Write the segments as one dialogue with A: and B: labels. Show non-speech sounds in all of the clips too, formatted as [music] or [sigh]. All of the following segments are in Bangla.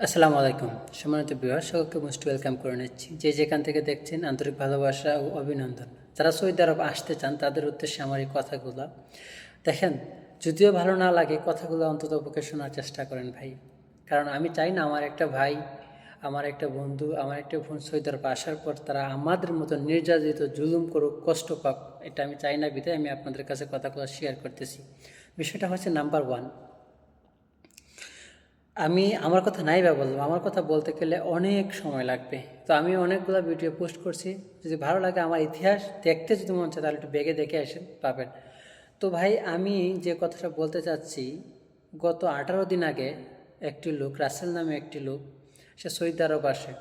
A: আসসালামু আলাইকুম। সম্মানিত বিবাহ সকলকে মোস্ট ওয়েলকাম করে নিচ্ছি। যে যেখান থেকে দেখছেন, আন্তরিক ভালোবাসা ও অভিনন্দন। যারা সৌদি আরব আসতে চান, তাদের উদ্দেশ্যে আমার এই কথাগুলো। দেখেন, যদিও ভালো না লাগে, কথাগুলো অন্তত পক্ষে শোনার চেষ্টা করেন ভাই। কারণ আমি চাই না আমার একটা ভাই, আমার একটা বন্ধু, আমার একটা বোন সৌদি আরব আসার পর তারা আমাদের মতো নির্যাতিত, জুলুম করুক, কষ্ট পাক, এটা আমি চাই না বিধায় আমি আপনাদের কাছে কথাগুলো শেয়ার করতেছি। বিষয়টা হচ্ছে নাম্বার ওয়ান আমি আমার কথা নাই বা বললাম, আমার কথা বলতে গেলে অনেক সময় লাগবে। তো আমি অনেকগুলো ভিডিও পোস্ট করছি, যদি ভালো লাগে আমার ইতিহাস দেখতে যদি মন চায় তাহলে একটু বেগে দেখে আসেন পাবেন। তো ভাই, আমি যে কথাটা বলতে চাচ্ছি, গত আঠারো দিন আগে একটি লোক, রাসেল নামে একটি লোক, সে সৌদি আরব আসে।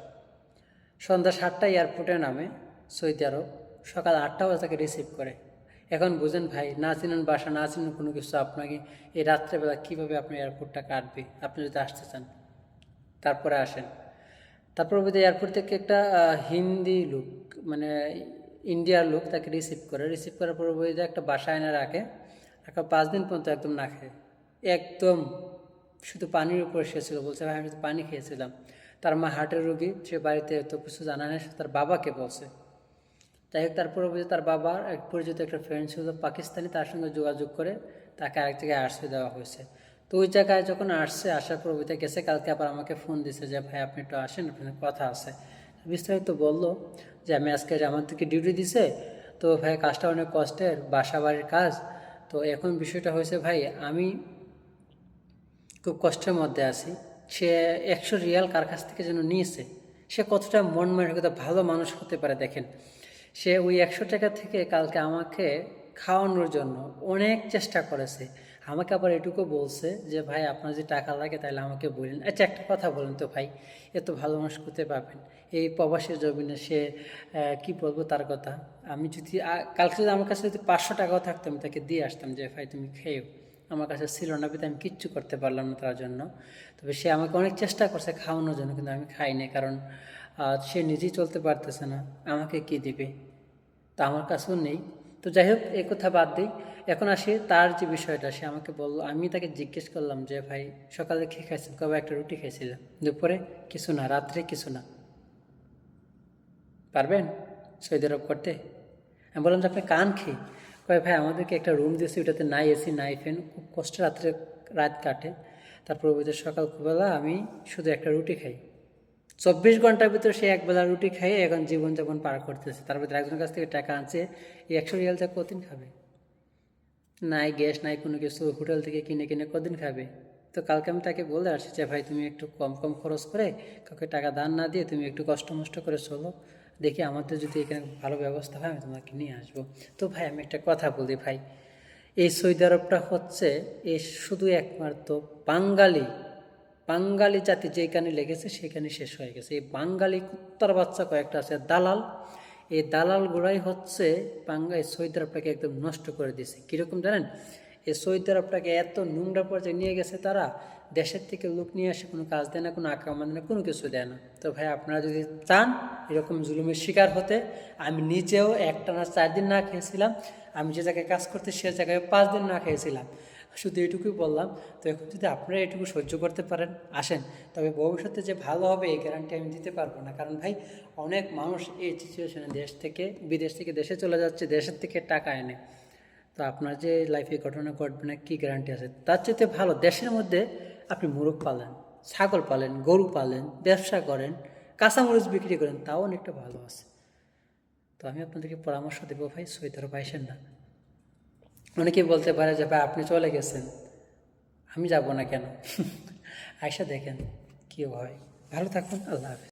A: সন্ধ্যা সাতটা এয়ারপোর্টে নামে সৌদি আরব, সকাল আটটা বাজে তাকে রিসিভ করে। এখন বুঝেন ভাই, না চিনেন বাসা, না চিনেন কোনো কিছু আপনাকে, এই রাত্রেবেলা কীভাবে আপনি এয়ারপোর্টটা কাটবে? আপনি যদি আসতে চান, তারপরে আসেন। তারপর বোধ এয়ারপোর্ট থেকে একটা হিন্দি লোক মানে ইন্ডিয়ার লোক তাকে রিসিভ করে। রিসিভ করার পর বোধ একটা বাসা এনে রাখে, রাখা পাঁচ দিন পর্যন্ত একদম না খেয়ে। একদম শুধু পানির উপর ছিল। বলছে, ভাই, আমি তো পানি খেয়েছিলাম। তার মা হার্টের রোগী, সে বাড়িতে তো কিছু জানা নেই তার বাবাকে বলছে। যাই হোক তারপরে বুঝে তার বাবার এক পরিচিত একটা ফ্রেন্ড ছিল পাকিস্তানি, তার সঙ্গে যোগাযোগ করে তাকে আরেক জায়গায় আসতে দেওয়া হয়েছে। তো ওই জায়গায় যখন আসছে আসার পর ওইটা গেছে, কালকে আবার আমাকে ফোন দিছে যে, ভাই, আপনি একটু আসেন, আপনার কথা আছে। বিস্তারিত বলল যে, আমি আজকে আমার থেকে ডিউটি দিছে। তো ভাই, কাজটা অনেক কষ্টের বাসা বাড়ির কাজ। তো এখন বিষয়টা হয়েছে, ভাই, আমি খুব কষ্টের মধ্যে আছি। সে একশো রিয়াল কার কাছ থেকে যেন নিয়েছে? সে কতটা মন মানসিকতা ভালো মানুষ হতে পারে, দেখেন। সে ওই একশো টাকা থেকে কালকে আমাকে খাওয়ানোর জন্য অনেক চেষ্টা করেছে। আমাকে আবার এটুকু বলছে যে, ভাই, আপনার যে টাকা লাগে তাহলে আমাকে বলেন। আচ্ছা একটা কথা বলেন তো, ভাই, এত ভালো মানুষ করতে পারবেন এই প্রবাসের জমিনে সে কি বলব তার কথা? আমি যদি কালকে যদি আমার কাছে যদি পাঁচশো টাকাও থাকতো, আমি তাকে দিয়ে আসতাম যে, ভাই, তুমি খেয়েও আমার কাছে ছিল না বিধে আমি কিচ্ছু করতে পারলাম না তার জন্য। তবে সে আমাকে অনেক চেষ্টা করছে খাওয়ানোর জন্য, কিন্তু আমি খাই খাইনি। কারণ আহ, সে নিজেই চলতে পারতেছে না। আমাকে কি দিবে? তা আমার কাছেও নেই। তো যাই হোক এই কথা বাদ দিই। এখন আসি তার যে বিষয়টা সে আমাকে বলল আমি তাকে জিজ্ঞেস করলাম যে ভাই সকালে খেয়ে খাইছেন? কবে একটা রুটি খাইছিলাম দুপুরে? কিছু না রাত্রে কিছু না। পারবেন? সৌদি আরব করতে? আমি বললাম যে আপনি কান খেয়ে কয় ভাই আমাদেরকে একটা রুম দিয়েছে ওটাতে নাই এসি নাই ফ্যান। খুব কষ্টে রাত্রে রাত কাটে। তারপর ওইদের সকালবেলা আমি শুধু একটা রুটি খাই। চব্বিশ ঘণ্টার ভিতরে সে একবেলা রুটি খাইয়ে এখন জীবনযাপন পার করতেছে। তার ভিতরে একজনের কাছ থেকে টাকা আনছে, এই একশো রিয়ালটা কদিন খাবে? নাই গ্যাস, নাই কোনো কিছু, হোটেল থেকে কিনে কিনে কদিন খাবে? তো কালকে আমি তাকে বলে আসছি যে, ভাই, তুমি একটু কম কম খরচ করে কাউকে টাকা দান না দিয়ে তুমি একটু কষ্ট মষ্ট করে চলো। দেখি আমাদের যদি এখানে ভালো ব্যবস্থা হয়, আমি তোমাকে নিয়ে আসব। তো ভাই, আমি একটা কথা বলি ভাই, এই সৌদি আরবটা হচ্ছে এই শুধু একমাত্র বাঙালি বাঙালি জাতি যেখানে লেগেছে সেখানে শেষ হয়ে গেছে। এই বাঙালি কুত্তার বাচ্চা কয়েকটা আছে, দালাল। এই দালালগুলাই হচ্ছে বাঙ্গা এই সৌদি আরবটাকে একদম নষ্ট করে দিয়েছে। কীরকম জানেন? এই সৌদি আরবটাকে এত নোংরা পর্যায়ে নিয়ে গেছে তারা, দেশের থেকে লোক নিয়ে আসে, কোনো কাজ দেয় না, কোনো আক্রমণ দেয় না, কোনো কিছু দেয় না। তো ভাই, আপনারা যদি চান এরকম জুলুমের শিকার হতে, আমি নিজেও একটা না চার দিন না খেয়েছিলাম, আমি যে জায়গায় কাজ করতে সে জায়গায় পাঁচ দিন না খেয়েছিলাম। শুধু এটুকুই বললাম, তো এখন যদি আপনারা এটুকু সহ্য করতে পারেন, আসেন। তবে ভবিষ্যতে যে ভালো হবে, এই গ্যারান্টি আমি দিতে পারব না। কারণ ভাই, অনেক মানুষ এই সিচুয়েশনে দেশ থেকে, বিদেশ থেকে দেশে চলে যাচ্ছে, দেশের থেকে টাকা এনে। তো আপনার যে লাইফে ঘটনা ঘটবে না, কী গ্যারান্টি আছে? তার চেয়ে ভালো, দেশের মধ্যে আপনি মুরগ পালেন, ছাগল পালেন, গরু পালেন, ব্যবসা করেন, কাঁচামরিচ বিক্রি করেন, তাও অনেকটা ভালো আছে। তো আমি আপনাদেরকে পরামর্শ দেবো ভাই সৈতর পাইছেন না। অনেকেই বলতে পারে যে, ভাই, আপনি চলে গেছেন। আমি যাব না কেন? [laughs] আয়সা দেখেন, কী হয়। ভালো থাকুন, আল্লাহ হাফেজ।